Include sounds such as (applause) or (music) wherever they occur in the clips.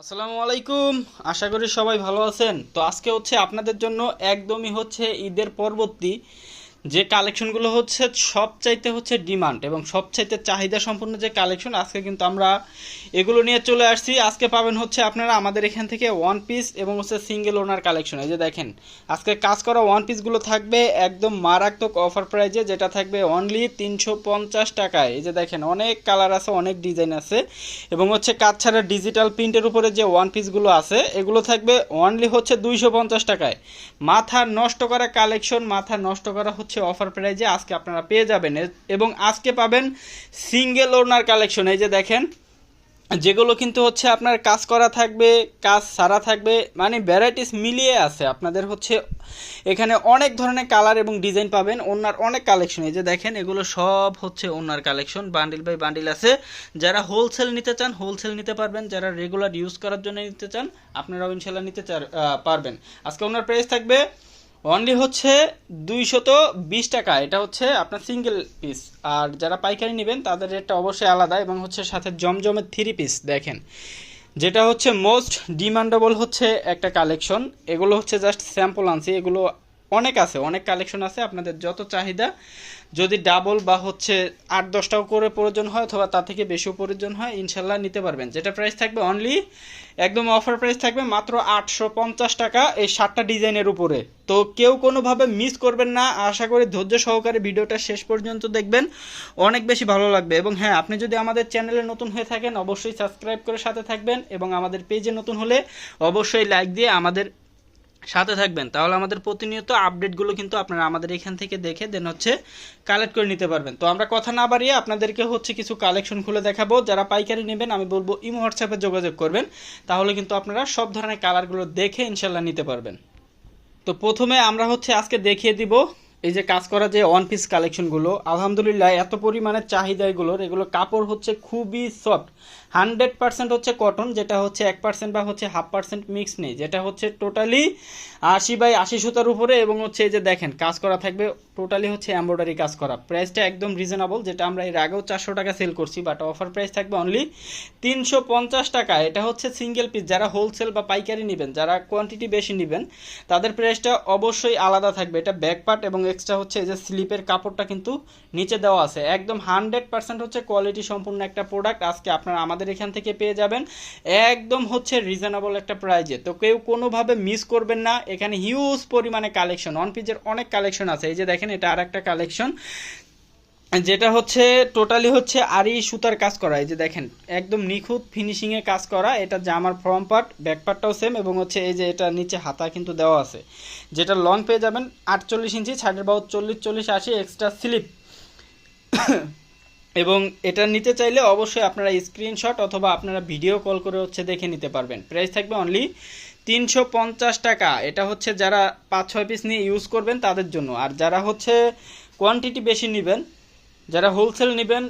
আসসালামু আলাইকুম। আশা করি সবাই ভালো আছেন। তো আজকে হচ্ছে আপনাদের জন্য একদমই হচ্ছে ঈদের পরবর্তী যে কালেকশনগুলো হচ্ছে সবচাইতে হচ্ছে ডিমান্ড এবং সবচাইতে চাহিদা সম্পন্ন যে কালেকশন, আজকে কিন্তু আমরা এগুলো নিয়ে চলে আসছি। আজকে পাবেন হচ্ছে আপনারা আমাদের এখান থেকে ওয়ান পিস এবং হচ্ছে সিঙ্গেল ওনার কালেকশন এই যে দেখেন, আজকে কাজ করা ওয়ান পিসগুলো থাকবে একদম মারাত্মক অফার প্রাইজে যেটা থাকবে অনলি তিনশো পঞ্চাশ টাকায়। এই যে দেখেন, অনেক কালার আছে, অনেক ডিজাইন আছে এবং হচ্ছে কাজ ছাড়া ডিজিটাল প্রিন্টের উপরে যে ওয়ান পিসগুলো আছে, এগুলো থাকবে অনলি হচ্ছে দুইশো পঞ্চাশ টাকায়। মাথা নষ্ট করা কালেকশন মাথা নষ্ট করা হচ্ছে অফার প্রাইজে আজকে আপনারা পেয়ে যাবেন। এবং আজকে পাবেন সিঙ্গেল ওনার কালেকশন এই যে দেখেন, যেগুলো কিন্তু হচ্ছে আপনার কাজ করা থাকবে, কাজ সারা থাকবে মানে ভ্যারাইটিস মিলিয়ে আছে। আপনাদের হচ্ছে এখানে অনেক ধরনের কালার এবং ডিজাইন পাবেন, ওনার অনেক কালেকশন এই যে দেখেন, এগুলো সব হচ্ছে ওনার কালেকশন বান্ডিল বাই বান্ডিল আছে। যারা হোলসেল নিতে চান হোলসেল নিতে পারবেন। যারা রেগুলার ইউজ করার জন্য নিতে চান, আপনারাও ইনশাল্লাহ নিতে পারবেন। আজকে ওনার প্রাইস থাকবে অনলি হচ্ছে দুইশত বিশ টাকা। এটা হচ্ছে আপনার সিঙ্গেল পিস আর যারা পাইকারি নেবেন, তাদের রেটটা অবশ্যই আলাদা এবং হচ্ছে সাথে জমজমের থ্রি পিস দেখেন। যেটা হচ্ছে মোস্ট ডিমান্ডেবল হচ্ছে একটা কালেকশন এগুলো হচ্ছে জাস্ট স্যাম্পল আনছি। এগুলো অনেক আছে, অনেক কালেকশন আছে। আপনাদের যত চাহিদা যদি ডাবল বা হচ্ছে আট দশটাও করে প্রয়োজন হয় অথবা তার থেকে বেশিও প্রয়োজন হয়, ইনশাল্লাহ নিতে পারবেন। যেটা প্রাইস থাকবে অনলি একদম অফার প্রাইস থাকবে মাত্র আটশো পঞ্চাশ টাকা এই সাতটা ডিজাইনের উপরে। তো কেউ কোনোভাবে মিস করবেন না, আশা করি ধৈর্য সহকারে ভিডিওটা শেষ পর্যন্ত দেখবেন। অনেক বেশি ভালো লাগবে এবং হ্যাঁ আপনি যদি আমাদের চ্যানেলে নতুন হয়ে থাকেন, অবশ্যই সাবস্ক্রাইব করে সাথে থাকবেন এবং আমাদের পেজে নতুন হলে অবশ্যই লাইক দিয়ে আমাদের সাথে থাকবেন। তাহলে আমাদের প্রতিনিয়ত আপডেটগুলো কিন্তু আপনারা আমাদের এখান থেকে দেখে দেন হচ্ছে কালেক্ট করে নিতে পারবেন। তো আমরা কথা না বাড়িয়ে আপনাদেরকে হচ্ছে কিছু কালেকশন খুলে দেখাবো। যারা পাইকারি নেবেন, আমি বলব ইমো, হোয়াটসঅ্যাপে যোগাযোগ করবেন। তাহলে কিন্তু আপনারা সব ধরনের কালারগুলো দেখে ইনশাল্লাহ নিতে পারবেন। তো প্রথমে আমরা হচ্ছে আজকে দেখিয়ে দিব এই যে কাজ করা যে ওয়ান পিস কালেকশনগুলো আলহামদুলিল্লাহ এত পরিমাণে চাহিদা এগুলোর এগুলো কাপড় হচ্ছে খুবই সফট হান্ড্রেড পার্সেন্ট হচ্ছে কটন যেটা হচ্ছে এক পার্সেন্ট বা হচ্ছে হাফ পার্সেন্ট মিক্স নেই, যেটা হচ্ছে টোটালি আশি বাই আশি সুতার উপরে এবং হচ্ছে এই যে দেখেন, কাজ করা থাকবে টোটালি হচ্ছে এমব্রয়ডারি কাজ করা। প্রাইসটা একদম রিজনেবল যেটা আমরা এর আগেও চারশো টাকা সেল করছি বাট অফার প্রাইস থাকবে অনলি তিনশো পঞ্চাশ টাকা। এটা হচ্ছে সিঙ্গেল পিস যারা হোলসেল বা পাইকারি নেবেন, যারা কোয়ান্টিটি বেশি নেবেন, তাদের প্রাইসটা অবশ্যই আলাদা থাকবে। এটা ব্যাক পার্ট এবং এক্সট্রা হচ্ছে এই যে স্লিপের কাপড়টা কিন্তু নিচে দেওয়া আছে। একদম হান্ড্রেড পার্সেন্ট হচ্ছে কোয়ালিটি সম্পূর্ণ একটা প্রোডাক্ট আজকে আপনারা আমাদের এখান থেকে পেয়ে যাবেন। একদম হচ্ছে রিজনেবল একটা প্রাইজে তো কেউ কোনোভাবে মিস করবেন না। এখানে হিউজ পরিমাণে কালেকশন অন পিজের অনেক কালেকশন আছে। এই যে দেখেন, এটা আর একটা কালেকশন যেটা হচ্ছে টোটালি হচ্ছে আরি সুতার কাজ করা। এই যে দেখেন, একদম নিখুঁত ফিনিশিংয়ে কাজ করা। এটা জামার ফ্রম পার্ট ব্যাক পার্টটাও সেম এবং হচ্ছে এই যে এটা নিচে হাতা কিন্তু দেওয়া আছে। যেটা লং পেয়ে যাবেন আটচল্লিশ ইঞ্চি ছাড়ের বাউ চল্লিশ চল্লিশ, আশি এক্সট্রা স্লিপ (coughs) এবং এটা নিতে চাইলে অবশ্যই আপনারা স্ক্রিনশট অথবা আপনারা ভিডিও কল করে হচ্ছে দেখে নিতে পারবেন। প্রাইস থাকবে অনলি তিনশো পঞ্চাশ টাকা। এটা হচ্ছে যারা পাঁচ, ছয় পিস নিয়ে ইউজ করবেন তাদের জন্য। আর যারা হচ্ছে কোয়ান্টিটি বেশি নেবেন যারা হোলসেল নেবেন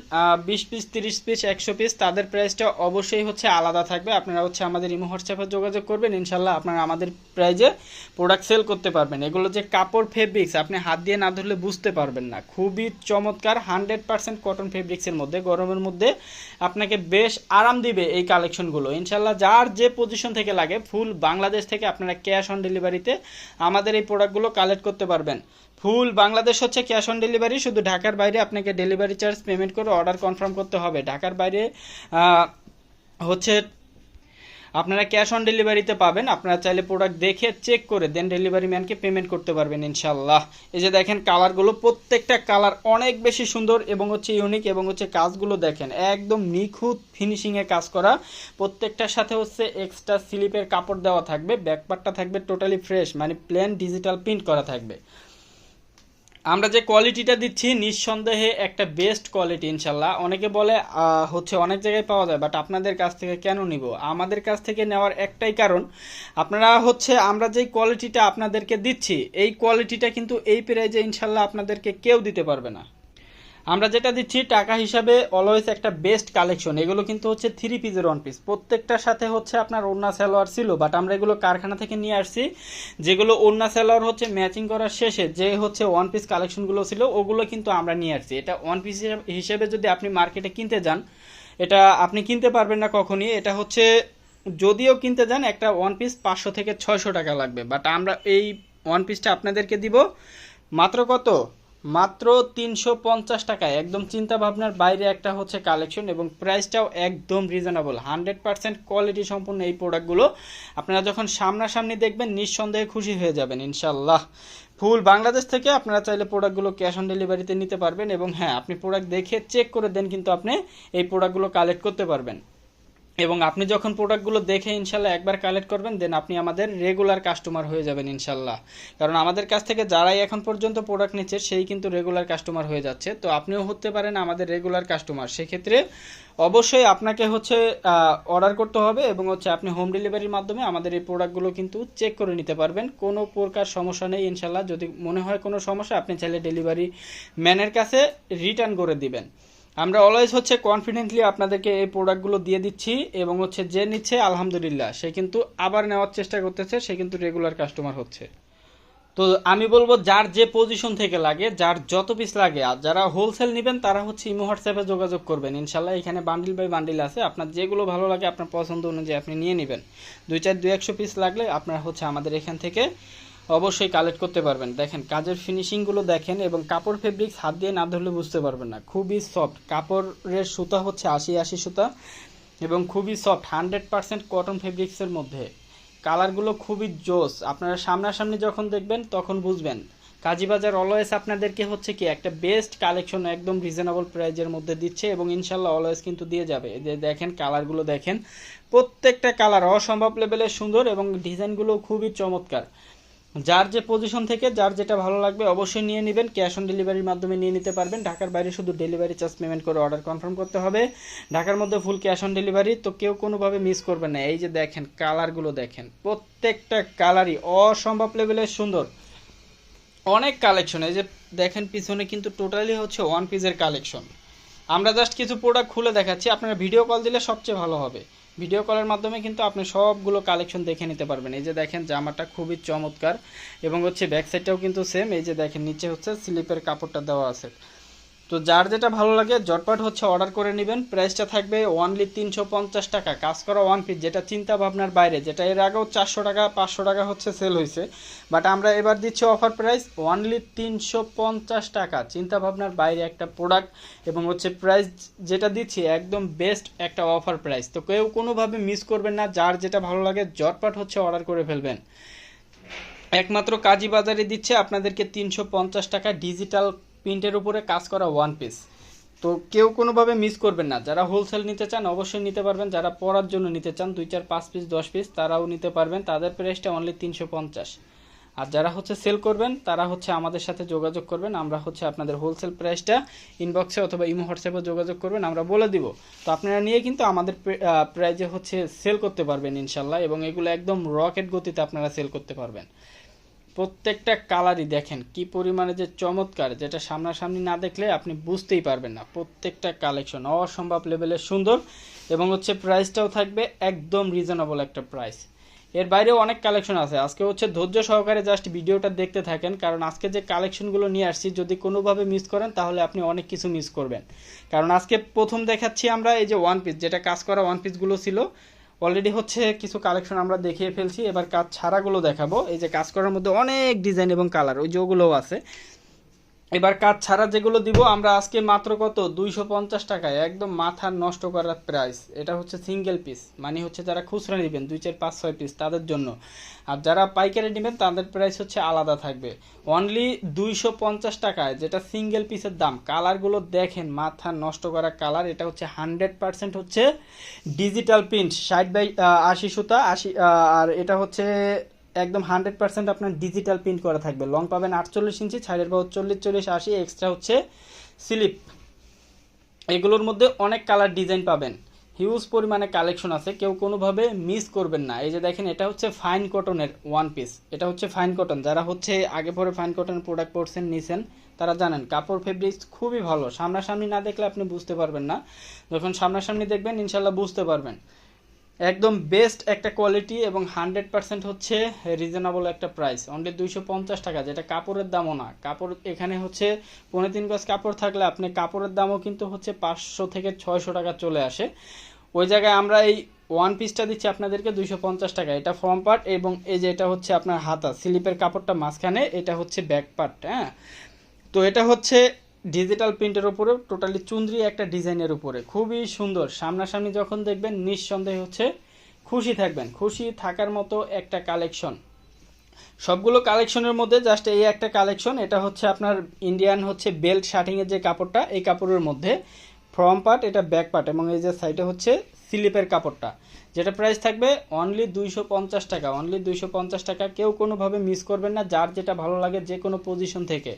বিশ পিস তিরিশ পিস একশো পিস তাদের প্রাইসটা অবশ্যই হচ্ছে আলাদা থাকবে। আপনারা হচ্ছে আমাদের ইমো হোয়াটসঅ্যাপে যোগাযোগ করবেন, ইনশাল্লাহ আপনারা আমাদের প্রাইজে প্রোডাক্ট সেল করতে পারবেন। এগুলো যে কাপড় ফেব্রিক্স আপনি হাত দিয়ে না ধরলে বুঝতে পারবেন না। খুবই চমৎকার হান্ড্রেড পার্সেন্ট কটন ফেব্রিক্সের মধ্যে, গরমের মধ্যে আপনাকে বেশ আরাম দিবে এই কালেকশনগুলো ইনশাল্লাহ যার যে পজিশন থেকে লাগে ফুল বাংলাদেশ থেকে আপনারা ক্যাশ অন ডেলিভারিতে আমাদের এই প্রোডাক্টগুলো কালেক্ট করতে পারবেন। ফুল, বাংলাদেশ হচ্ছে ক্যাশ অন ডেলিভারি শুধু ঢাকার বাইরে আপনাকে ডেলিভারি চার্জ পেমেন্ট করে অর্ডার কনফার্ম করতে হবে। ঢাকার বাইরে হচ্ছে আপনারা ক্যাশ অন ডেলিভারিতে পাবেন। আপনারা চাইলে প্রোডাক্ট দেখে চেক করে দেন ডেলিভারি ম্যানকে পেমেন্ট করতে পারবেন ইনশাল্লাহ এই যে দেখেন কালারগুলো প্রত্যেকটা কালার অনেক বেশি সুন্দর এবং হচ্ছে ইউনিক এবং হচ্ছে কাজগুলো দেখেন, একদম নিখুঁত ফিনিশিংয়ে কাজ করা। প্রত্যেকটার সাথে হচ্ছে এক্সট্রা স্লিপের কাপড় দেওয়া থাকবে ব্যাকপার্টটা থাকবে টোটালি ফ্রেশ মানে প্লেন ডিজিটাল প্রিন্ট করা থাকবে। আমরা যে কোয়ালিটিটা দিচ্ছি, নিঃসন্দেহে একটা বেস্ট কোয়ালিটি ইনশাল্লাহ। অনেকে বলে হচ্ছে অনেক জায়গায় পাওয়া যায় বাট আপনাদের কাছ থেকে কেন নিব? আমাদের কাছ থেকে নেওয়ার একটাই কারণ, আপনারা হচ্ছে আমরা যেই কোয়ালিটিটা আপনাদেরকে দিচ্ছি, এই কোয়ালিটিটা কিন্তু এই প্রাইজে ইনশাল্লাহ আপনাদেরকে কেউ দিতে পারবে না। আমরা যেটা দিচ্ছি, টাকা হিসাবে অলওয়েজ একটা বেস্ট কালেকশন এগুলো কিন্তু হচ্ছে থ্রি পিসের ওয়ান পিস প্রত্যেকটার সাথে হচ্ছে আপনার ওড়না সালোয়ার ছিল বাট আমরা এগুলো কারখানা থেকে নিয়ে আসছি, যেগুলো ওড়না সালোয়ার হচ্ছে ম্যাচিং করার শেষে যে হচ্ছে ওয়ান পিস কালেকশনগুলো ছিল, ওগুলো কিন্তু আমরা নিয়ে আসছি। এটা ওয়ান পিস হিসেবে যদি আপনি মার্কেটে কিনতে যান, এটা আপনি কিনতে পারবেন না কখনই। এটা হচ্ছে যদিও কিনতে যান, একটা ওয়ান পিস পাঁচশো থেকে ছয়শো টাকা লাগবে। বাট আমরা এই ওয়ান পিসটা আপনাদেরকে দিব। মাত্র কত? মাত্র তিনশো পঞ্চাশ টাকায়। একদম চিন্তা ভাবনার বাইরে একটা হচ্ছে কালেকশন এবং প্রাইসটাও একদম রিজনেবল হান্ড্রেড পার্সেন্ট কোয়ালিটি সম্পূর্ণ এই প্রোডাক্টগুলো আপনারা যখন সামনাসামনি দেখবেন, নিঃসন্দেহে খুশি হয়ে যাবেন ইনশাল্লাহ ফুল বাংলাদেশ থেকে আপনারা চাইলে প্রোডাক্টগুলো ক্যাশ অন ডেলিভারিতে নিতে পারবেন এবং হ্যাঁ আপনি প্রোডাক্ট দেখে চেক করে দেন কিন্তু আপনি এই প্রোডাক্টগুলো কালেক্ট করতে পারবেন। এবং আপনি যখন প্রোডাক্টগুলো দেখে ইনশাল্লাহ একবার কালেক্ট করবেন দেন আপনি আমাদের রেগুলার কাস্টমার হয়ে যাবেন ইনশাল্লাহ। কারণ আমাদের কাছ থেকে যারাই এখন পর্যন্ত প্রোডাক্ট নিচ্ছে, সেই কিন্তু রেগুলার কাস্টমার হয়ে যাচ্ছে। তো আপনিও হতে পারেন আমাদের রেগুলার কাস্টমার সেক্ষেত্রে অবশ্যই আপনাকে হচ্ছে অর্ডার করতে হবে এবং হচ্ছে আপনি হোম ডেলিভারির মাধ্যমে আমাদের এই প্রোডাক্টগুলো কিন্তু চেক করে নিতে পারবেন। কোনো প্রকার সমস্যা নেই ইনশাল্লাহ। যদি মনে হয় কোনো সমস্যা, আপনি চাইলে ডেলিভারি ম্যানের কাছে রিটার্ন করে দিবেন। আমরা অলওয়েজ হচ্ছে কনফিডেন্টলি আপনাদেরকে এই প্রোডাক্টগুলো দিয়ে দিচ্ছি এবং হচ্ছে যে নিচ্ছে, আলহামদুলিল্লাহ, সে কিন্তু আবার নেওয়ার চেষ্টা করতেছে, সে কিন্তু রেগুলার কাস্টমার হচ্ছে। তো আমি বলব, যার যে পজিশন থেকে লাগে, যার যত পিস লাগে, আর যারা হোলসেল নেবেন, তারা হচ্ছে ইমো হোয়াটসঅ্যাপে যোগাযোগ করবেন। ইনশাল্লাহ এখানে বান্ডিল বাই বান্ডিল আছে। আপনার যেগুলো ভালো লাগে, আপনার পছন্দ অনুযায়ী আপনি নিয়ে নেবেন। দুই চার, দুই একশো পিস লাগলে আপনার হচ্ছে আমাদের এখান থেকে অবশ্যই কালেক্ট করতে পারবেন। দেখেন, কাজের ফিনিশিংগুলো দেখেন এবং কাপড় ফেব্রিক্স হাত দিয়ে না ধরলে বুঝতে পারবেন না। খুবই সফট কাপড়ের সুতা হচ্ছে আশি আশি সুতা এবং খুবই সফট হান্ড্রেড পারসেন্ট কটন ফেব্রিক্সের মধ্যে। কালারগুলো খুবই জোস। আপনারা সামনাসামনি যখন দেখবেন, তখন বুঝবেন। কাজীবাজার অলওয়েজ আপনাদেরকে হচ্ছে কি একটা বেস্ট কালেকশন একদম রিজনেবল প্রাইজের মধ্যে দিচ্ছে এবং ইনশাল্লাহ অলওয়েজ কিন্তু দিয়ে যাবে। যে দেখেন কালারগুলো দেখেন। প্রত্যেকটা কালার অসম্ভব লেভেলের সুন্দর এবং ডিজাইনগুলো খুবই চমৎকার। যার যে পজিশন থেকে, যার যেটা ভালো লাগবে অবশ্যই নিয়ে নেবেন। ক্যাশ অন ডেলিভারির মাধ্যমে নিয়ে নিতে পারবেন। ঢাকার বাইরে শুধু ডেলিভারি চার্জ পেমেন্ট করে অর্ডার কনফার্ম করতে হবে। ঢাকার মধ্যে ফুল ক্যাশ অন ডেলিভারি তো কেউ কোনোভাবে মিস করবেন না। এই যে দেখেন কালারগুলো দেখেন, প্রত্যেকটা কালারই অসম্ভব লেভেলের সুন্দর। অনেক কালেকশন এই যে দেখেন পিছনে কিন্তু টোটালি হচ্ছে ওয়ান পিসের কালেকশন আমরা জাস্ট কিছু প্রোডাক্ট খুলে দেখাচ্ছি, আপনারা ভিডিও কল দিলে সবচেয়ে ভালো হবে। ভিডিও কলের মাধ্যমে কিন্তু আপনি সবগুলো কালেকশন দেখে নিতে পারবেন। এই যে দেখেন, জামাটা খুবই চমৎকার এবং হচ্ছে ব্যাক সাইডটাও কিন্তু সেম এই যে দেখেন, নিচে হচ্ছে স্লিপের কাপড়টা দেওয়া আছে। তো যার যেটা ভালো লাগে জটপট হচ্ছে অর্ডার করে নেবেন। প্রাইসটা থাকবে ওয়ানলি তিনশো পঞ্চাশ টাকা। কাজ করা ওয়ান পিস যেটা চিন্তা ভাবনার বাইরে, যেটা এর আগেও চারশো টাকা, পাঁচশো টাকা হচ্ছে সেল হয়েছে। বাট আমরা এবার দিচ্ছি অফার প্রাইস ওয়ানলি তিনশো পঞ্চাশ টাকা। চিন্তা ভাবনার বাইরে একটা প্রোডাক্ট এবং হচ্ছে প্রাইস যেটা দিচ্ছি, একদম বেস্ট একটা অফার প্রাইস তো কেউ কোনোভাবে মিস করবেন না, যার যেটা ভালো লাগে জটপট হচ্ছে অর্ডার করে ফেলবেন। একমাত্র কাজী বাজারে দিচ্ছে আপনাদেরকে তিনশো পঞ্চাশ টাকা ডিজিটাল প্রিন্টের উপরে কাজ করা ওয়ান পিস তো কেউ কোনোভাবে মিস করবেন না। যারা হোলসেল নিতে চান, অবশ্যই নিতে পারবেন। যারা পড়ার জন্য নিতে চান, দুই চার, পাঁচ পিস দশ পিস তারাও নিতে পারবেন। তাদের প্রাইসটা অনলি তিনশো পঞ্চাশ। আর যারা হচ্ছে সেল করবেন, তারা হচ্ছে আমাদের সাথে যোগাযোগ করবেন। আমরা হচ্ছে আপনাদের হোলসেল প্রাইসটা ইনবক্সে অথবা ইমো হোয়াটসঅ্যাপে যোগাযোগ করবেন। আমরা বলে দিব। তো আপনারা নিয়ে কিন্তু আমাদের প্রাইজে হচ্ছে সেল করতে পারবেন ইনশাল্লাহ। এবং এগুলো একদম রকেট গতিতে আপনারা সেল করতে পারবেন। প্রত্যেকটা কালারই দেখেন, কি পরিমাণে যে চমৎকার, যেটা সামনাসামনি না দেখলে আপনি বুঝতেই পারবেন না। প্রত্যেকটা কালেকশন অসম্ভব লেভেলের সুন্দর এবং হচ্ছে প্রাইসটাও থাকবে একদম রিজনেবল একটা প্রাইস এর বাইরেও অনেক কালেকশন আছে। আজকে হচ্ছে ধৈর্য সহকারে জাস্ট ভিডিওটা দেখতে থাকেন, কারণ আজকে যে কালেকশনগুলো নিয়ে আসছি, যদি কোনোভাবে মিস করেন, তাহলে আপনি অনেক কিছু মিস করবেন। কারণ আজকে প্রথম দেখাচ্ছি আমরা এই যে ওয়ান পিস যেটা কাজ করা ওয়ান পিসগুলো ছিল অলরেডি হচ্ছে কিছু কালেকশন আমরা দেখিয়ে ফেলছি। এবার কাজ ছাড়াগুলো দেখাবো। এই যে কাজ করার মধ্যে অনেক ডিজাইন এবং কালার ওই যেগুলোও আছে। এবার কাজ ছাড়া যেগুলো দিব, আমরা আজকে মাত্র কত? দুইশো পঞ্চাশ টাকায়, একদম মাথা নষ্ট করার প্রাইস এটা হচ্ছে সিঙ্গেল পিস মানে হচ্ছে যারা খুচরা নেবেন, দুই চার পাঁচ ছয় পিস তাদের জন্য। আর যারা পাইকারি নেবেন, তাদের প্রাইস হচ্ছে আলাদা থাকবে। অনলি দুইশো পঞ্চাশ টাকায়, যেটা সিঙ্গেল পিসের দাম কালারগুলো দেখেন, মাথা নষ্ট করা কালার এটা হচ্ছে হান্ড্রেড পার্সেন্ট হচ্ছে ডিজিটাল প্রিন্ট ষাট বাই আশি সুতা, আশি আর এটা হচ্ছে একদম হান্ড্রেড পার্সেন্ট আপনার ডিজিটাল প্রিন্ট করা থাকবে। লং পাবেন আটচল্লিশ ইঞ্চি ছাইডের বা চল্লিশ চল্লিশ, আশি এক্সট্রা হচ্ছে স্লিপ এগুলোর মধ্যে অনেক কালার ডিজাইন পাবেন। হিউজ পরিমাণে কালেকশন আছে, কেউ কোনোভাবে মিস করবেন না। এই যে দেখেন, এটা হচ্ছে ফাইন কটনের ওয়ান পিস এটা হচ্ছে ফাইন কটন যারা হচ্ছে আগে পরে ফাইন কটনের প্রোডাক্ট পরছেন, নিছেন, তারা জানেন, কাপড় ফেব্রিক্স খুবই ভালো। সামনাসামনি না দেখলে আপনি বুঝতে পারবেন না। যখন সামনাসামনি দেখবেন, ইনশাল্লাহ বুঝতে পারবেন। একদম বেস্ট একটা কোয়ালিটি এবং হান্ড্রেড পার্সেন্ট হচ্ছে রিজনেবল একটা প্রাইস অনলি দুইশো পঞ্চাশ টাকা, যেটা কাপড়ের দামও না। কাপড় এখানে হচ্ছে পনেরো তিন গজ কাপড় থাকলে আপনি কাপড়ের দামও কিন্তু হচ্ছে পাঁচশো থেকে ছয়শো টাকা চলে আসে। ওই জায়গায় আমরা এই ওয়ান পিসটা দিচ্ছি আপনাদেরকে দুইশো পঞ্চাশ টাকা। এটা ফ্রম পার্ট এবং এই যে এটা হচ্ছে আপনার হাতা, স্লিপের কাপড়টা মাঝখানে, এটা হচ্ছে ব্যাক পার্ট হ্যাঁ? তো এটা হচ্ছে ডিজিটাল প্রিন্টের উপরে টোটালি চুন্দ্রি একটা ডিজাইনের উপরে। খুবই সুন্দর। সামনাসামনি যখন দেখবেন, নিঃসন্দেহে হচ্ছে খুশি থাকবেন। খুশি থাকার মতো একটা কালেকশন সবগুলো কালেকশনের মধ্যে জাস্ট এই একটা কালেকশন এটা হচ্ছে আপনার ইন্ডিয়ান হচ্ছে বেল্ট শার্টিংয়ের যে কাপড়টা, এই কাপড়ের মধ্যে ফ্রম পার্ট এটা ব্যাক পার্ট এবং এই যে সাইডে হচ্ছে স্লিপের কাপড়টা। যেটা প্রাইস থাকবে অনলি দুইশো পঞ্চাশ টাকা। অনলি দুইশো পঞ্চাশ টাকা কেউ কোনোভাবে মিস করবেন না, যার যেটা ভালো লাগে যে কোনো পজিশন থেকে।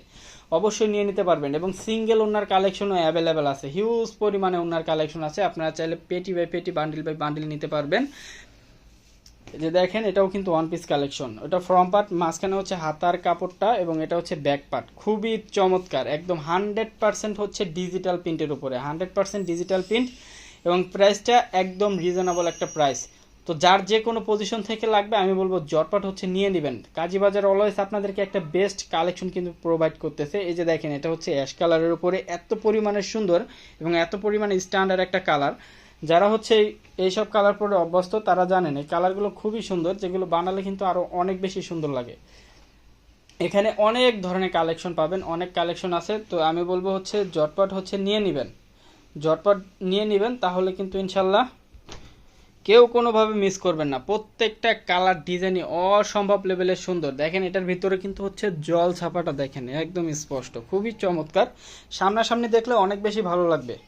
অবশ্যই নিয়ে নিতে পারবেন এবং সিঙ্গেল ওনার কালেকশনও অ্যাভেলেবেল আছে। হিউজ পরিমাণে ওনার কালেকশন আছে। আপনারা চাইলে পেটি বাই পেটি বান্ডিল বাই বান্ডিল নিতে পারবেন। যে দেখেন, এটাও কিন্তু ওয়ান পিস কালেকশন ওটা ফ্রম পার্ট মাঝখানে হচ্ছে হাতার কাপড়টা এবং এটা হচ্ছে ব্যাক পার্ট খুবই চমৎকার। একদম হান্ড্রেড পার্সেন্ট হচ্ছে ডিজিটাল প্রিন্টের উপরে। হান্ড্রেড পার্সেন্ট ডিজিটাল প্রিন্ট এবং প্রাইসটা একদম রিজনেবল একটা প্রাইস তো যার যে কোনো পজিশন থেকে লাগবে, আমি বলব জটপাট হচ্ছে নিয়ে নেবেন। কাজীবাজার অলওয়েজ আপনাদেরকে একটা বেস্ট কালেকশন কিন্তু প্রোভাইড করতেছে। এই যে দেখেন, এটা হচ্ছে অ্যাশ কালারের উপরে এত পরিমাণে সুন্দর এবং এত পরিমাণে স্ট্যান্ডার্ড একটা কালার যারা হচ্ছে এই- এইসব কালার পরে অভ্যস্ত, তারা জানেন, এই কালারগুলো খুবই সুন্দর, যেগুলো বানালে কিন্তু আরও অনেক বেশি সুন্দর লাগে। এখানে অনেক ধরনের কালেকশন পাবেন, অনেক কালেকশন আছে। তো আমি বলব হচ্ছে জটপট হচ্ছে নিয়ে নেবেন। জটপট নিয়ে নেবেন, তাহলে কিন্তু ইনশাল্লাহ কেউ কোনোভাবে মিস করবেন না। প্রত্যেকটা কালার ডিজাইনই অসম্ভব লেভেলের সুন্দর। দেখেন, এটার ভিতরে কিন্তু হচ্ছে জল ছাপাটা দেখেন, একদম স্পষ্ট, খুবই চমৎকার। সামনাসামনি দেখলে অনেক বেশি ভালো লাগবে।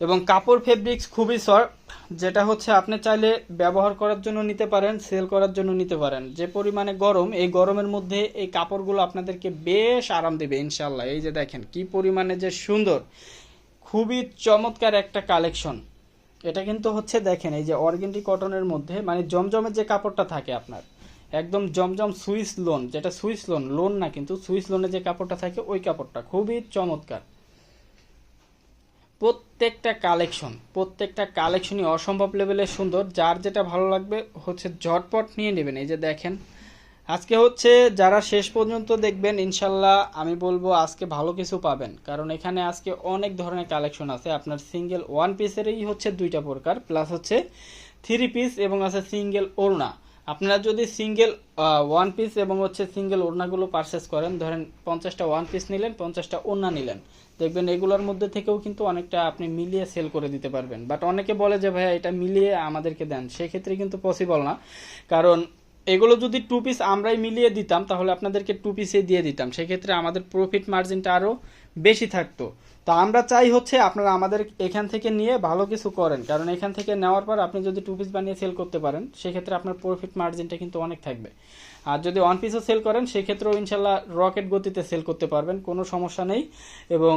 এবং কাপড় ফেব্রিক্স খুবই সফট যেটা হচ্ছে আপনি চাইলে ব্যবহার করার জন্য নিতে পারেন সেল করার জন্য নিতে পারেন। যে পরিমাণে গরম, এই গরমের মধ্যে এই কাপড়গুলো আপনাদেরকে বেশ আরাম দেবে ইনশাল্লাহ। এই যে দেখেন, কি পরিমাণে যে সুন্দর। খুবই চমৎকার একটা কালেকশন। এটা কিন্তু হচ্ছে দেখেন, এই যে অর্গেন্টি কটনের মধ্যে মানে জমজমের যে কাপড়টা থাকে আপনার, একদম জমজম সুইস লোন, যেটা সুইস লোন লোন না কিন্তু সুইস লোনের যে কাপড়টা থাকে, ওই কাপড়টা খুবই চমৎকার। প্রত্যেকটা কালেকশন, প্রত্যেকটা কালেকশনই অসম্ভব লেভেলের সুন্দর, যার যেটা ভালো লাগবে হচ্ছে ঝটপট নিয়ে নেবেন। এই যে দেখেন আজকে হচ্ছে যারা শেষ পর্যন্ত দেখবেন, ইনশাল্লাহ আমি বলব আজকে ভালো কিছু পাবেন। কারণ এখানে আজকে অনেক ধরনের কালেকশন আছে। আপনার সিঙ্গেল ওয়ান পিসেরই হচ্ছে দুইটা প্রকার প্লাস হচ্ছে থ্রি পিস এবং আছে সিঙ্গেল ওড়না। আপনারা যদি সিঙ্গেল ওয়ান পিস এবং হচ্ছে সিঙ্গেল ওড়নাগুলো পারচেস করেন, ধরেন পঞ্চাশটা ওয়ান পিস নিলেন, পঞ্চাশটা ওড়না নিলেন, দেখবেন এগুলোর মধ্যে থেকেও কিন্তু অনেকটা আপনি মিলিয়ে সেল করে দিতে পারবেন। বাট অনেকে বলে যে, ভাইয়া, এটা মিলিয়ে আমাদেরকে দেন। সেক্ষেত্রে কিন্তু পসিবল না। কারণ এগুলো যদি টু পিস আমরাই মিলিয়ে দিতাম, তাহলে আপনাদেরকে টু পিসে দিয়ে দিতাম। সেক্ষেত্রে আমাদের প্রফিট মার্জিনটা আরও বেশি থাকতো। তো আমরা চাই হচ্ছে আপনারা আমাদের এখান থেকে নিয়ে ভালো কিছু করেন। কারণ এখান থেকে নেওয়ার পর আপনি যদি টু পিস বানিয়ে সেল করতে পারেন, সেক্ষেত্রে আপনার প্রফিট মার্জিনটা কিন্তু অনেক থাকবে। আর যদি ওয়ান পিসও সেল করেন, সেক্ষেত্রেও ইনশাল্লাহ রকেট গতিতে সেল করতে পারবেন, কোনো সমস্যা নেই। এবং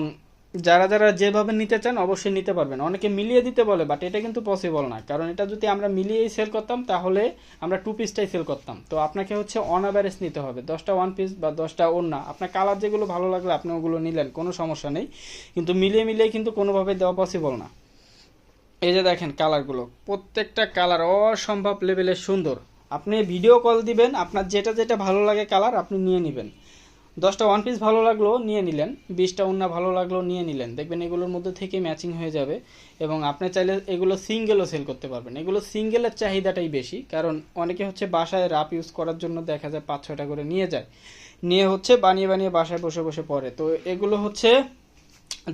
যারা যারা যেভাবে নিতে চান অবশ্যই নিতে পারবেন। অনেকে মিলিয়ে দিতে বলে বাট এটা কিন্তু পসিবল না। কারণ এটা যদি আমরা মিলিয়েই সেল করতাম, তাহলে আমরা টু পিসটাই সেল করতাম। তো আপনাকে হচ্ছে অন অ্যাভারেজ নিতে হবে। দশটা ওয়ান পিস বা দশটা ওড়না। আপনার কালার যেগুলো ভালো লাগলে আপনি ওগুলো নিলেন, কোনো সমস্যা নেই। কিন্তু মিলিয়ে মিলিয়ে কিন্তু কোনোভাবে দেওয়া পসিবল না। এই যে দেখেন কালারগুলো প্রত্যেকটা কালার অসম্ভব লেভেলের সুন্দর। আপনি ভিডিও কল দিবেন, আপনার যেটা যেটা ভালো লাগে কালার আপনি নিয়ে নেবেন। দশটা ওয়ান পিস ভালো লাগল, নিয়ে নিলেন। বিশটা ওন্না ভালো লাগল, নিয়ে নিলেন। দেখবেন এগুলোর মধ্যে থেকে ম্যাচিং হয়ে যাবে এবং আপনি চাইলে এগুলো সিঙ্গেলও সেল করতে পারবেন। এগুলো সিঙ্গেলের চাহিদাটাই বেশি, কারণ অনেকে হচ্ছে বাসায় রাপ ইউজ করার জন্য দেখা যায় পাঁচ, ছয়টা করে নিয়ে যায়। নিয়ে হচ্ছে বানিয়ে বানিয়ে বাসায় বসে বসে পড়ে তো এগুলো হচ্ছে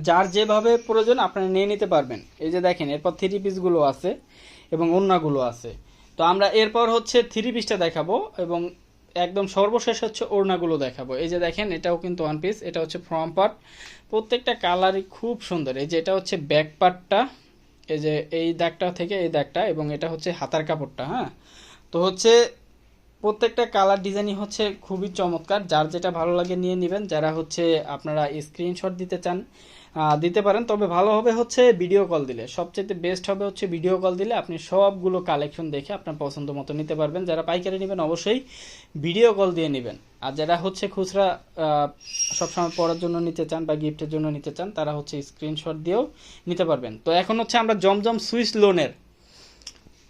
যার যেভাবে প্রয়োজন আপনারা নিয়ে নিতে পারবেন। এই যে দেখেন, এরপর থ্রি পিসগুলো আছে এবং ওন্নাগুলো আছে। তো আমরা এরপর হচ্ছে থ্রি পিসটা দেখাবো এবং একদম সর্বশেষ হচ্ছে ওড়নাগুলো দেখাবো। এই যে দেখেন, এটাও কিন্তু ওয়ান পিস এটা হচ্ছে ফ্রম পার্ট প্রত্যেকটা কালারই খুব সুন্দর। এই যে এটা হচ্ছে ব্যাক পার্টটা এই যে এই দাগটা থেকে এই দাগটা এবং এটা হচ্ছে হাতার কাপড়টা হ্যাঁ? তো হচ্ছে প্রত্যেকটা কালার ডিজাইনই হচ্ছে খুবই চমৎকার। যার যেটা ভালো লাগে নিয়ে নেবেন। যারা হচ্ছে আপনারা স্ক্রিনশট দিতে চান দিতে পারেন। তবে ভালো হবে হচ্ছে ভিডিও কল দিলে। সবচেয়ে বেস্ট হবে হচ্ছে ভিডিও কল দিলে আপনি সবগুলো কালেকশন দেখে আপনার পছন্দ মতো নিতে পারবেন। যারা পাইকারি নেবেন অবশ্যই ভিডিও কল দিয়ে নেবেন। আর যারা হচ্ছে খুচরা সবসময় পড়ার জন্য নিতে চান বা গিফটের জন্য নিতে চান, তারা হচ্ছে স্ক্রিনশট দিয়েও নিতে পারবেন। তো এখন হচ্ছে আমরা জমজম সুইস লোনের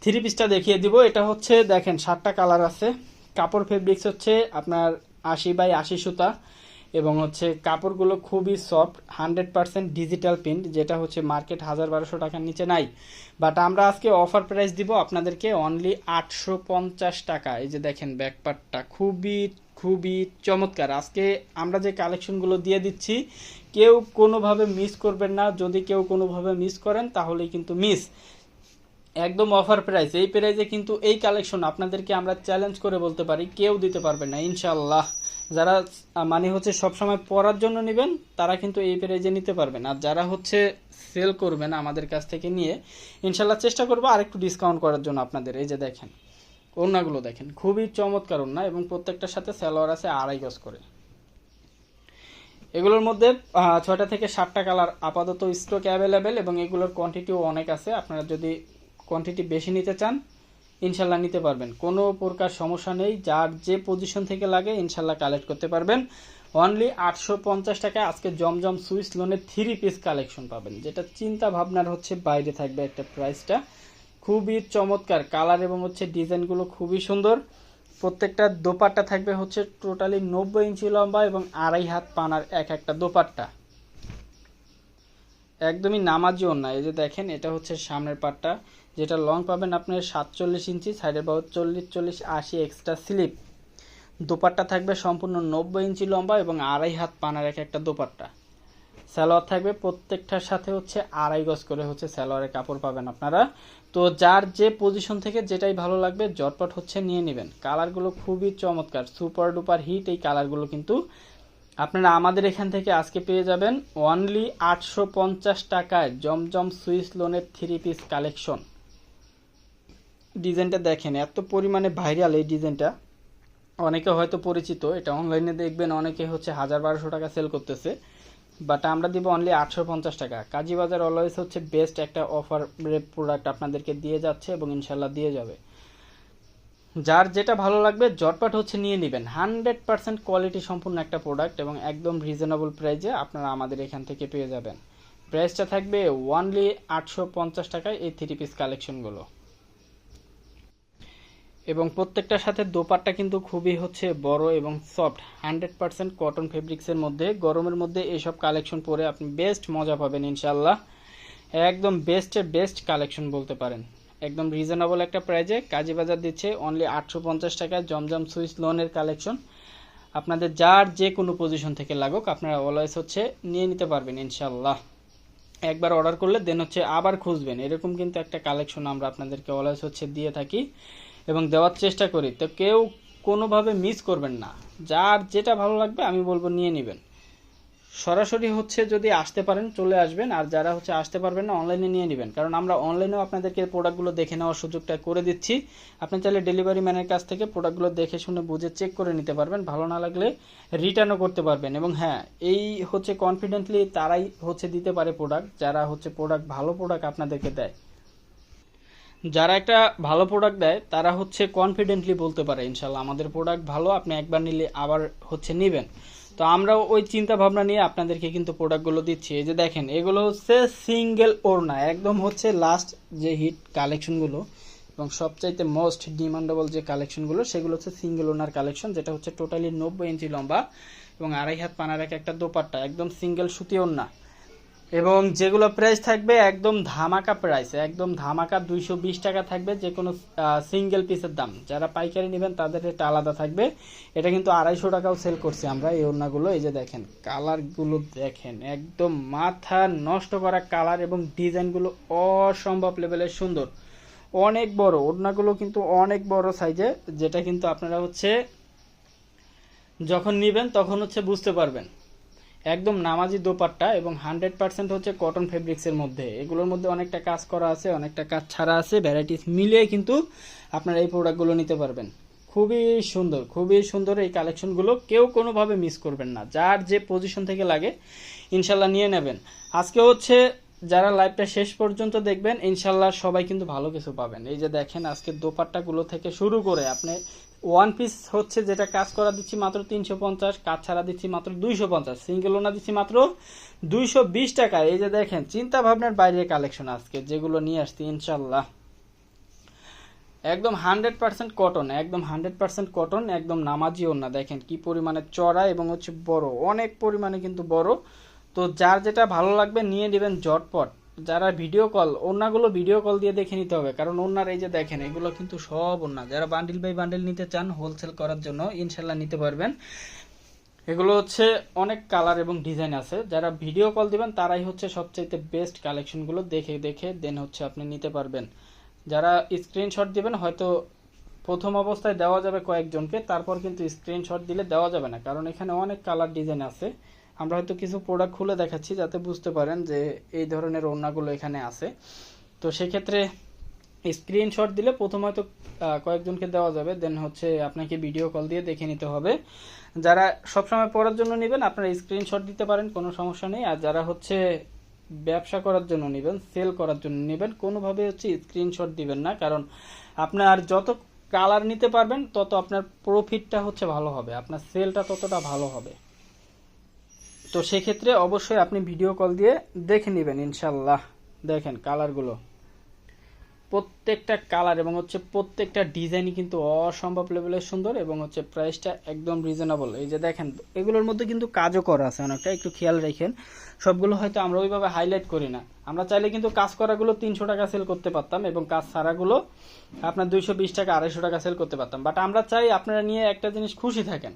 থ্রি পিসটা দেখিয়ে দিব। এটা হচ্ছে, দেখেন, সাতটা কালার আছে। কাপড় ফেব্রিক্স হচ্ছে আপনার আশি বাই আশি সুতা। এবং হচ্ছে কাপড়গুলো খুবই soft hundred percent digital print যেটা হচ্ছে মার্কেট হাজার বারোশো টাকার নিচে নাই। বাট আমরা আজকে অফার প্রাইস দিব আপনাদেরকে অনলি আটশো পঞ্চাশ টাকা। এই যে দেখেন ব্যাকপার্টটা খুবই খুবই চমৎকার। আজকে আমরা যে কালেকশনগুলো দিয়ে দিচ্ছি, কেউ কোনোভাবে মিস করবেন না। যদি কেউ কোনোভাবে মিস করেন, তাহলেই কিন্তু মিস একদম অফার প্রাইস এই প্রাইসে কিন্তু এই কালেকশন আপনাদেরকে আমরা চ্যালেঞ্জ করে বলতে পারি, কেউ দিতে পারবে না ইনশাল্লাহ যারা মানে হচ্ছে সবসময় পরার জন্য নেবেন, তারা কিন্তু এই প্রাইজে নিতে পারবেন। আর যারা হচ্ছে সেল করবেন আমাদের কাছ থেকে নিয়ে, ইনশাল্লাহ চেষ্টা করব আরেকটু ডিসকাউন্ট করার জন্য আপনাদের। এই যে দেখেন, ওড়নাগুলো দেখেন, খুবই চমৎকার ওড়না এবং প্রত্যেকটার সাথে স্যালোয়ার আছে আড়াই গজ করে। এগুলোর মধ্যে ছয়টা থেকে সাতটা কালার আপাতত স্টক অ্যাভেলেবেল এবং এগুলোর কোয়ান্টিটিও অনেক আছে। আপনারা যদি কোয়ান্টিটি বেশি নিতে চান ইনশাল্লাহ নিতে পারবেন। কোনো প্রকার সমস্যা নেই, যার যে পজিশন থেকে লাগে ইনশাল্লাহ কালেক্ট করতে পারবেন। অনলি আটশো পঞ্চাশ টাকায় আজকে জমজম সুইস লোনের থ্রি পিস কালেকশন পাবেন, যেটা চিন্তা ভাবনার হচ্ছে বাইরে থাকবে একটা প্রাইসটা খুবই চমৎকার কালার এবং হচ্ছে ডিজাইনগুলো খুবই সুন্দর। প্রত্যেকটা দোপাট্টা থাকবে হচ্ছে টোটালি নব্বই ইঞ্চি লম্বা এবং আড়াই হাত পানার এক একটা দোপাট্টা। একদমই নামাজি না এই যে দেখেন, এটা হচ্ছে সামনের পাটটা। যেটা লং পাবেন আপনার সাতচল্লিশ ইঞ্চি সাইডের বাহু চল্লিশ চল্লিশ, আশি এক্সট্রা স্লিপ দোপাট্টা থাকবে সম্পূর্ণ নব্বই ইঞ্চি লম্বা এবং আড়াই হাত পানার এক একটা দোপাট্টা। সালোয়ার থাকবে প্রত্যেকটার সাথে হচ্ছে আড়াই গজ করে হচ্ছে সালোয়ারের কাপড় পাবেন আপনারা। তো যার যে পজিশন থেকে যেটাই ভালো লাগবে জটপট হচ্ছে নিয়ে নেবেন। কালারগুলো খুবই চমৎকার সুপার ডুপার হিট এই কালারগুলো কিন্তু আপনারা আমাদের এখান থেকে আজকে পেয়ে যাবেন। অনলি আটশো পঞ্চাশ টাকায় জমজম সুইস লোনের থ্রি পিস কালেকশন ডিজাইনটা দেখেন, এত পরিমাণে ভাইরাল এই ডিজাইনটা। অনেকে হয়তো পরিচিত, এটা অনলাইনে দেখবেন, অনেকে হচ্ছে হাজার বারোশো টাকা সেল করতেছে। বাট আমরা দিব অনলি আটশো পঞ্চাশ টাকা। কাজী বাজার অলওয়েজ হচ্ছে বেস্ট একটা অফার প্রোডাক্ট আপনাদেরকে দিয়ে যাচ্ছে এবং ইনশাল্লাহ দিয়ে যাবে। যার যেটা ভালো লাগবে জটপট হচ্ছে নিয়ে নেবেন। হান্ড্রেড পার্সেন্ট কোয়ালিটি সম্পূর্ণ একটা প্রোডাক্ট এবং একদম রিজনেবল প্রাইসে আপনারা আমাদের এখান থেকে পেয়ে যাবেন। প্রাইসটা থাকবে ওয়ানলি আটশো পঞ্চাশ টাকায় এই থ্রি পিস কালেকশনগুলো এবং প্রত্যেকটার সাথে দোপাট্টা কিন্তু খুবই হচ্ছে বড় এবং সফট হান্ড্রেড পার্সেন্ট কটন ফেব্রিক্সের মধ্যে, গরমের মধ্যে এইসব কালেকশন পরে আপনি বেস্ট মজা পাবেন ইনশাল্লাহ একদম বেস্টের বেস্ট কালেকশন বলতে পারেন। একদম রিজনেবল একটা প্রাইজে কাজী বাজার দিচ্ছে অনলি আটশো পঞ্চাশ টাকায় জমজম সুইস লোনের কালেকশন আপনাদের যার যে কোনো পজিশন থেকে লাগুক, আপনারা অলওয়েজ হচ্ছে নিয়ে নিতে পারবেন ইনশাল্লাহ একবার অর্ডার করলে দেন হচ্ছে আবার খুঁজবেন। এরকম কিন্তু একটা কালেকশন আমরা আপনাদেরকে অলওয়েজ হচ্ছে দিয়ে থাকি। এবং দেওয়ার চেষ্টা করি। তো কেউ কোনোভাবে মিস করবেন না। যার যেটা ভালো লাগবে আমি বলব নিয়ে নেবেন। সরাসরি হচ্ছে যদি আসতে পারেন, চলে আসবেন। আর যারা হচ্ছে আসতে পারবেন না অনলাইনে নিয়ে নেবেন। কারণ আমরা অনলাইনেও আপনাদেরকে প্রোডাক্টগুলো দেখে নেওয়ার সুযোগটা করে দিচ্ছি। আপনি চাইলে ডেলিভারি ম্যানের কাছ থেকে প্রোডাক্টগুলো দেখে শুনে বুঝে চেক করে নিতে পারবেন। ভালো না লাগলে রিটার্নও করতে পারবেন। এবং হ্যাঁ এই হচ্ছে কনফিডেন্টলি তারাই হচ্ছে দিতে পারে প্রোডাক্ট যারা হচ্ছে প্রোডাক্ট ভালো প্রোডাক্ট আপনাদেরকে দেয়। যারা একটা ভালো প্রোডাক্ট দেয়, তারা হচ্ছে কনফিডেন্টলি বলতে পারে, ইনশাল্লাহ, আমাদের প্রোডাক্ট ভালো, আপনি একবার নিলে আবার হচ্ছে নেবেন। তো আমরা ওই চিন্তা ভাবনা নিয়ে আপনাদেরকে কিন্তু প্রোডাক্টগুলো দিচ্ছি। এই যে দেখেন, এগুলো হচ্ছে সিঙ্গেল ওড়না একদম হচ্ছে লাস্ট যে হিট কালেকশনগুলো এবং সবচাইতে মোস্ট ডিমান্ডেবল যে কালেকশনগুলো সেগুলো হচ্ছে সিঙ্গেল ওনার কালেকশন যেটা হচ্ছে টোটালি নব্বই ইঞ্চি লম্বা এবং আড়াই হাত পানার এক একটা দোপাট্টা, একদম সিঙ্গেল সুতি ওড়না। এবং যেগুলো প্রাইস থাকবে একদম ধামাকা প্রাইস একদম ধামাকা দুইশো বিশ টাকা থাকবে যে কোনো সিঙ্গেল পিসের দাম। যারা পাইকারি নেবেন তাদের এটা আলাদা থাকবে। এটা কিন্তু আড়াইশো টাকাও সেল করছি আমরা এই ওড়নাগুলো এই যে দেখেন কালারগুলো দেখেন, একদম মাথা নষ্ট করা কালার এবং ডিজাইনগুলো অসম্ভব লেভেলের সুন্দর। অনেক বড় ওড়নাগুলো কিন্তু অনেক বড় সাইজে যেটা কিন্তু আপনারা হচ্ছে, যখন নেবেন তখন হচ্ছে বুঝতে পারবেন। একদম নামাজি দোপাট্টা এবং হান্ড্রেড পার্সেন্ট হচ্ছে কটন ফেব্রিক্সের মধ্যে। এগুলোর মধ্যে অনেকটা কাজ করা আছে, অনেকটা কাজ ছাড়া আছে ভ্যারাইটিস মিলিয়ে কিন্তু আপনারা এই প্রোডাক্টগুলো নিতে পারবেন। খুবই সুন্দর খুবই সুন্দর এই কালেকশনগুলো কেউ কোনোভাবে মিস করবেন না। যার যে পজিশন থেকে লাগে, ইনশাল্লাহ নিয়ে নেবেন। আজকে হচ্ছে যারা লাইভটা শেষ পর্যন্ত দেখবেন, ইনশাল্লাহ সবাই কিন্তু ভালো কিছু পাবেন। এই যে দেখেন আজকে দোপাট্টাগুলো থেকে শুরু করে আপনি ওয়ান পিস হচ্ছে যেটা কাজ করা দিচ্ছি মাত্র তিনশো পঞ্চাশ, কাজ ছাড়া দিচ্ছি মাত্র দুইশো পঞ্চাশ। সিঙ্গেল ওনা দিচ্ছি মাত্র দুইশো বিশ টাকা। এই যে দেখেন চিন্তা ভাবনার বাইরের কালেকশন আজকে, যেগুলো নিয়ে আসছি ইনশাল্লাহ একদম হান্ড্রেড পার্সেন্ট কটন একদম হান্ড্রেড পার্সেন্ট কটন একদম নামাজি ওড়না। দেখেন কি পরিমাণে চড়া এবং হচ্ছে বড়, অনেক পরিমাণে কিন্তু বড়। তো যার যেটা ভালো লাগবে, নিয়ে নেবেন জটপট যারা ভিডিও কল ওড়নাগুলো ভিডিও কল দিয়ে দেখে নিতে হবে। কারণ ওড়নার এই যে দেখেন, এগুলো কিন্তু সব ওড়না যারা বান্ডিল বাই বান্ডিল নিতে চান হোলসেল করার জন্য ইনশাল্লাহ নিতে পারবেন। এগুলো হচ্ছে অনেক কালার এবং ডিজাইন আছে। যারা ভিডিও কল দিবেন, তারাই হচ্ছে সবচাইতে বেস্ট কালেকশনগুলো দেখে দেখে দেন হচ্ছে আপনি নিতে পারবেন। যারা স্ক্রিনশট দিবেন, হয়তো প্রথম অবস্থায় দেওয়া যাবে কয়েকজনকে, তারপর কিন্তু স্ক্রিনশট দিলে দেওয়া যাবে না। কারণ এখানে অনেক কালার ডিজাইন আছে। আমরা হয়তো কিছু প্রোডাক্ট খুলে দেখাচ্ছি যাতে বুঝতে পারেন যে এই ধরনের ওড়নাগুলো এখানে আছে। তো সেক্ষেত্রে স্ক্রিনশট দিলে প্রথম হয়তো কয়েকজনকে দেওয়া যাবে। দেন হচ্ছে আপনাকে ভিডিও কল দিয়ে দেখে নিতে হবে। যারা সবসময় পড়ার জন্য নেবেন, আপনারা স্ক্রিনশট দিতে পারেন, কোনো সমস্যা নেই। আর যারা হচ্ছে ব্যবসা করার জন্য নেবেন সেল করার জন্য নেবেন, কোনোভাবে হচ্ছে স্ক্রিনশট দিবেন না। কারণ আপনার যত কালার নিতে পারবেন, তত আপনার প্রফিটটা হচ্ছে ভালো হবে। আপনার সেলটা ততটা ভালো হবে। তো সেক্ষেত্রে অবশ্যই আপনি ভিডিও কল দিয়ে দেখে নেবেন ইনশাল্লাহ দেখেন কালারগুলো প্রত্যেকটা কালার এবং হচ্ছে প্রত্যেকটা ডিজাইনই কিন্তু অসম্ভব লেভেলের সুন্দর এবং হচ্ছে প্রাইসটা একদম রিজনেবল এই যে দেখেন, এগুলোর মধ্যে কিন্তু কাজও করা আছে অনেকটা, একটু খেয়াল রেখেন। সবগুলো হয়তো আমরা ওইভাবে হাইলাইট করি না। আমরা চাইলে কিন্তু কাজ করাগুলো তিনশো টাকা সেল করতে পারতাম এবং কাজ ছাড়াগুলো আপনার দুইশো বিশ টাকা, আড়াইশো টাকা সেল করতে পারতাম। বাট আমরা চাই আপনারা নিয়ে একটা জিনিস খুশি থাকেন।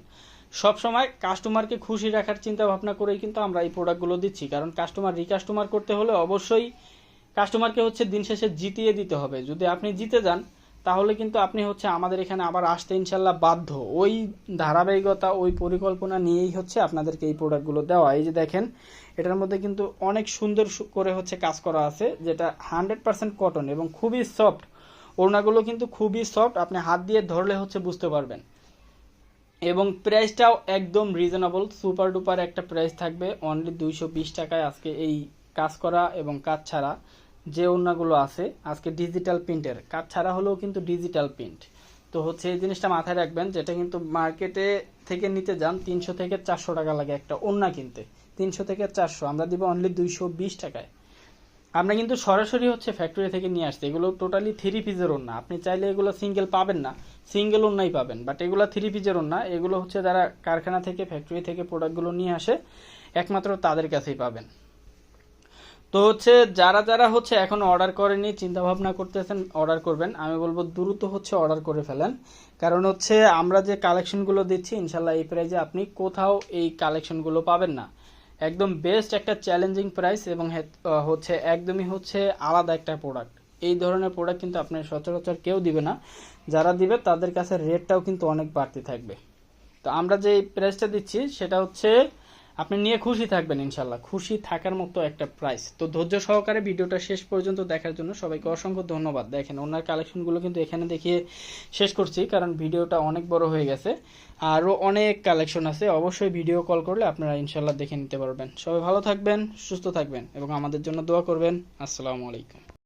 সব সময় কাস্টমারকে খুশি রাখার চিন্তা ভাবনা করেই কিন্তু আমরা এই প্রোডাক্টগুলো দিচ্ছি। কারণ কাস্টমার রিকাস্টমার করতে হলে অবশ্যই কাস্টমারকে হচ্ছে দিন শেষে জিতিয়ে দিতে হবে। যদি আপনি জিতে যান, তাহলে কিন্তু আপনি হচ্ছে আমাদের এখানে আবার আসতে ইনশাল্লাহ বাধ্য। ওই ধারাবাহিকতা, ওই পরিকল্পনা নিয়েই হচ্ছে আপনাদেরকে এই প্রোডাক্টগুলো দেওয়া। এই যে দেখেন, এটার মধ্যে কিন্তু অনেক সুন্দর করে হচ্ছে কাজ করা আছে, যেটা হান্ড্রেড পার্সেন্ট কটন এবং খুবই সফট ওড়নাগুলো কিন্তু খুবই সফট আপনি হাত দিয়ে ধরলে হচ্ছে বুঝতে পারবেন। এবং প্রাইসটাও একদম রিজনেবল সুপার ডুপার একটা প্রাইস থাকবে অনলি দুইশো বিশ টাকায় আজকে এই কাজ করা এবং কাজ ছাড়া যে ওড়নাগুলো আছে, আজকে ডিজিটাল প্রিন্টের কাজ ছাড়া হলেও কিন্তু ডিজিটাল প্রিন্ট তো হচ্ছে এই জিনিসটা মাথায় রাখবেন, যেটা কিন্তু মার্কেটে থেকে নিতে যান, তিনশো থেকে চারশো টাকা লাগে একটা ওড়না কিনতে। তিনশো থেকে চারশো, আমরা দিব অনলি দুইশো বিশ টাকায়। আমরা কিন্তু সরাসরি হচ্ছে ফ্যাক্টরি থেকে নিয়ে আসছি। এগুলো টোটালি থ্রি পিসের ওড়না। আপনি চাইলে এগুলো সিঙ্গেল পাবেন না। সিঙ্গেল ওড়নাই পাবেন। বাট এগুলো থ্রি পিসের ওড়না। এগুলো হচ্ছে যারা কারখানা থেকে ফ্যাক্টরি থেকে প্রোডাক্টগুলো নিয়ে আসে, একমাত্র তাদের কাছেই পাবেন। তো হচ্ছে যারা যারা হচ্ছে এখন অর্ডার করেনি চিন্তা ভাবনা করতেছেন অর্ডার করবেন। আমি বলব দ্রুত হচ্ছে অর্ডার করে ফেলেন। কারণ হচ্ছে আমরা যে কালেকশনগুলো দিচ্ছি, ইনশাল্লাহ এই প্রাইজে আপনি কোথাও এই কালেকশনগুলো পাবেন না। একদম বেস্ট একটা চ্যালেঞ্জিং প্রাইস এবং হচ্ছে একদমই হচ্ছে আলাদা একটা প্রোডাক্ট এই ধরনের প্রোডাক্ট কিন্তু আপনার সচরাচর কেউ দিবে না। যারা দিবে, তাদের কাছে রেটটাও কিন্তু অনেক বাড়তি থাকবে। তো আমরা যে প্রাইসটা দিচ্ছি, সেটা হচ্ছে আপনি নিয়ে খুশি থাকবেন ইনশাল্লাহ খুশি থাকার মতো একটা প্রাইস তো ধৈর্য সহকারে ভিডিওটা শেষ পর্যন্ত দেখার জন্য সবাইকে অসংখ্য ধন্যবাদ। দেখেন, ওনার কালেকশনগুলো কিন্তু এখানে দেখিয়ে শেষ করছি, কারণ ভিডিওটা অনেক বড় হয়ে গেছে। আরও অনেক কালেকশন আছে, অবশ্যই ভিডিও কল করলে আপনারা ইনশাল্লাহ দেখে নিতে পারবেন। সবাই ভালো থাকবেন, সুস্থ থাকবেন এবং আমাদের জন্য দোয়া করবেন। আসসালামু আলাইকুম।